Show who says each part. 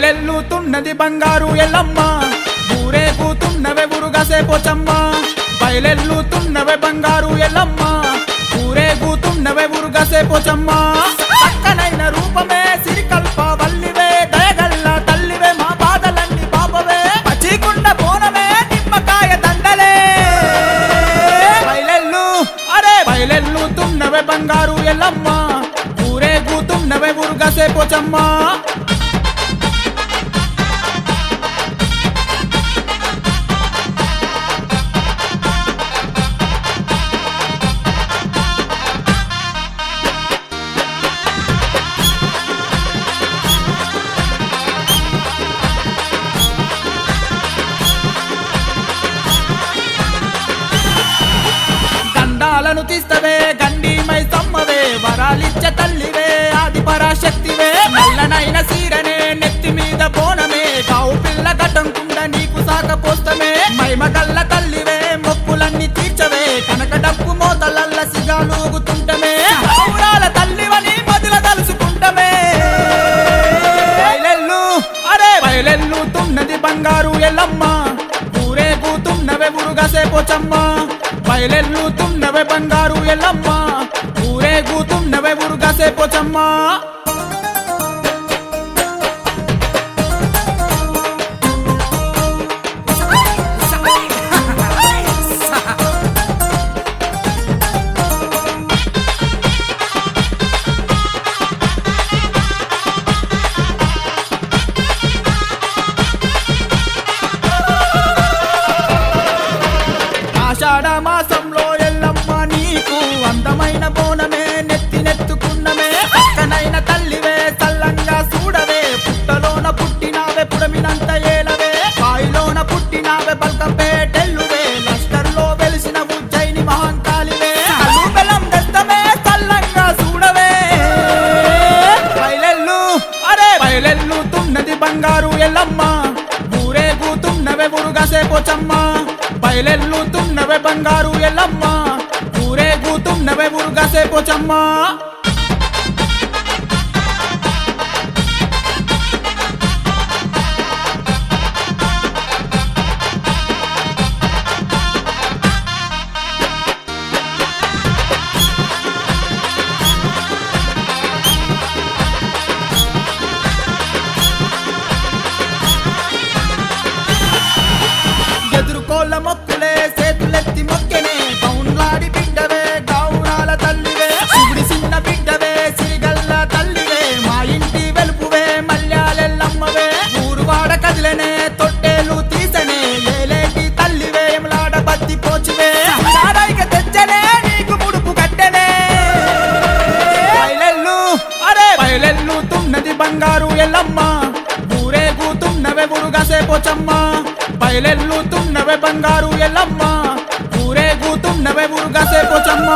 Speaker 1: బయలెల్లుతున్నది బంగారు ఎల్లమ్మ. ఊరేగుతున్నవే ఉరుగసే పోచమ్మ. బయలెల్లుతున్నవే బంగారు ఎల్లమ్మ. ఊరేగుతున్నవే ఉరుగసే పోచమ్మ. చక్కనైన రూపమే సిరికల్ప వల్లివే దయగల్ల తల్లివే మా బాధలన్నీ పాపవే. పచ్చికుండ బోనమే నిమ్మకాయ దండలే. బయలెల్లు అరే బయలెల్లుతున్నవే బంగారు ఎల్లమ్మ. ఊరేగుతున్నవే ఉరుగసే పోచమ్మ. దండాలను తీస్తవే గండి మై సమ్మవే వరాలిచ్చ తల్లివే ఆది పరాశక్తివే నల్లనైన సీరనే నెత్తి మీద బోనమే కావు పిల్ల గడ్డంకుండా నీకు సాక పోస్తమే మైమ గల్ల తల్లివే మొక్కులన్నీ తీర్చవే కనక డప్పు మోతలల్ల సిగాలూగుతుంటమే పౌరాల తల్లివని మదిల తలుసుకుంటమే. బయలెల్లు అరే బయలెల్లుతున్నది బంగారు ఎల్లమ్మ. ఊరేగుతున్నవే మురుగసే పోచమ్మ బయలెల్లుతున్నవే బంగారు ఎల్లమ్మ ఊరేగుతున్నవే ఊరుగా సేపోచమ్మా ఆషాఢ మాసంలో ఎల్లమ్మ నీకు అందమైన బోనమే నెత్తి నెత్తుకున్నమే. పక్కనైన తల్లివే తల్లంగా చూడవే పుట్టలోన పుట్టినావే పుడమినంత ఏలవే. బాయిలోన పుట్టినావే బల్కంపేటెల్లువే లష్కర్లో వెలిసిన ఉజ్జయిని మహంకాళివే. అల్లు బెల్లం దత్తమే తల్లంగా చూడవే. బయలెల్లు అరే బయలెల్లుతున్నది బంగారు ఎల్లమ్మ. ఊరేగుతున్నవే ఉరుగసే పోచమ్మ బయలెల్లుతున్నవే బంగారు ఎల్లమ్మ ఊరేగుతున్నవే ఊరుగా సేపోచమ్మా బంగారు ఎల్లమ్మ. ఊరేగుతున్నవే ఉరుగసే పోచమ్మ బయలెల్లుతున్నవే బంగారు ఎల్లమ్మ. ఊరేగుతున్నవే ఉరుగసే పోచమ్మ